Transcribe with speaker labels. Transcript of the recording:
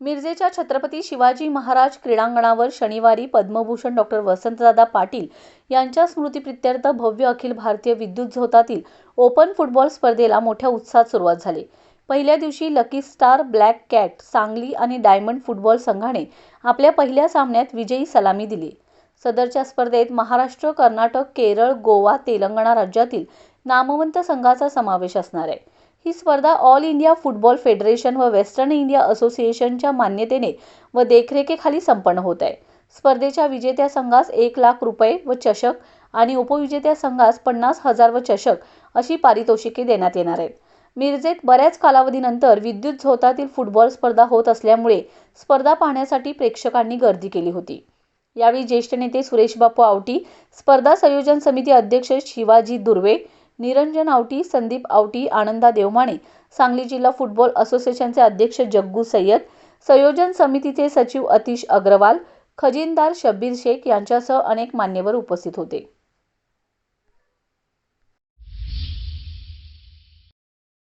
Speaker 1: मिरजेच्या छत्रपती शिवाजी महाराज क्रीडांगणावर शनिवारी पद्मभूषण डॉक्टर वसंतदादा पाटील यांच्या स्मृतीप्रित्यर्थ भव्य अखिल भारतीय विद्युत झोतातील ओपन फुटबॉल स्पर्धेला मोठ्या उत्साहात सुरुवात झाली. पहिल्या दिवशी lucky star black cat Sangli आणि डायमंड फुटबॉल संघाने आपल्या पहिल्या सामन्यात विजयी सलामी दिली. सदरच्या स्पर्धेत महाराष्ट्र कर्नाटक केरळ गोवा तेलंगणा राज्यातील नामवंत संघाचा समावेश असणार आहे. ही स्पर्धा ऑल इंडिया फुटबॉल फेडरेशन व वेस्टर्न इंडिया असोसिएशनच्या मान्यतेने व देखरेखीखाली संपन्न होत आहे. स्पर्धेच्या विजेत्या संघास एक लाख रुपये व चषक आणि उपविजेत्या संघास पन्नास हजार व चषक अशी पारितोषिके देण्यात येणार आहेत. मिरजेत बऱ्याच कालावधीनंतर विद्युत झोतातील फुटबॉल स्पर्धा होत असल्यामुळे स्पर्धा पाहण्यासाठी प्रेक्षकांनी गर्दी केली होती. यावेळी ज्येष्ठ नेते सुरेश बापू आवटी स्पर्धा संयोजन समिती अध्यक्ष शिवाजी दुर्वे निरंजन आवटी संदीप आवटी आनंदा देवमाणे सांगली जिल्हा फुटबॉल असोसिएशनचे अध्यक्ष जग्गू सय्यद संयोजन समितीचे सचिव अतिश अग्रवाल खजिनदार शब्बीर शेख यांच्यासह अनेक मान्यवर उपस्थित होते.